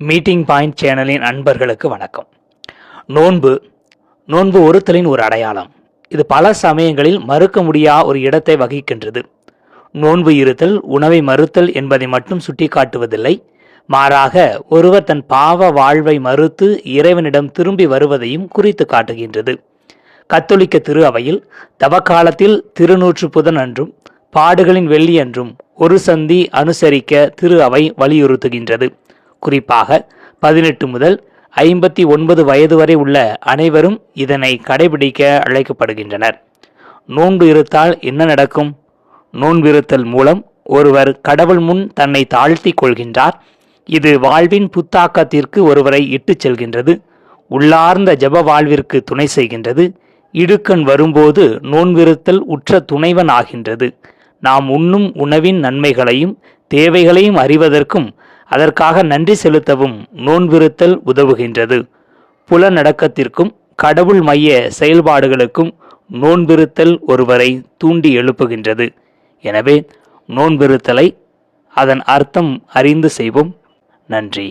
Meeting point சேனலின் அன்பர்களுக்கு வணக்கம். நோன்பு நோன்பு ஒருத்தலின் ஒரு அடையாளம். இது பல சமயங்களில் மறுக்க முடியா ஒரு இடத்தை வகிக்கின்றது. நோன்பு இருத்தல் உணவை மறுத்தல் என்பதை மட்டும் சுட்டிக்காட்டுவதில்லை. மாறாக ஒருவர் தன் பாவ வாழ்வை மறுத்து இறைவனிடம் திரும்பி வருவதையும் குறித்து காட்டுகின்றது. கத்தோலிக்க திரு அவையில் தவக்காலத்தில் திருநூற்று புதன் அன்றும் பாடுகளின் வெள்ளி அன்றும் ஒரு சந்தி அனுசரிக்க திரு அவை வலியுறுத்துகின்றது. குறிப்பாக பதினெட்டு முதல் ஐம்பத்தி ஒன்பது வயது வரை உள்ள அனைவரும் இதனை கடைபிடிக்க அழைக்கப்படுகின்றனர். நோன்பு இருத்தால் என்ன நடக்கும்? நோன்பிருத்தல் மூலம் ஒருவர் கடவுள் முன் தன்னை தாழ்த்தி கொள்கின்றார். இது வாழ்வின் புத்தாக்கத்திற்கு ஒருவரை இட்டுச் செல்கின்றது. உள்ளார்ந்த ஜப வாழ்விற்கு துணை செய்கின்றது. இடுக்கண் வரும்போது நோன்பிருத்தல் உற்ற துணைவன் ஆகின்றது. நாம் உண்ணும் உணவின் நன்மைகளையும் தேவைகளையும் அறிவதற்கும் அதற்காக நன்றி செலுத்தவும் நோன்பிருத்தல் உதவுகின்றது. புலநடக்கத்திற்கும் கடவுள் மைய செயல்பாடுகளுக்கும் நோன்பிருத்தல் ஒருவரை தூண்டி எழுப்புகின்றது. எனவே நோன்பிருத்தலை அதன் அர்த்தம் அறிந்து செய்வோம். நன்றி.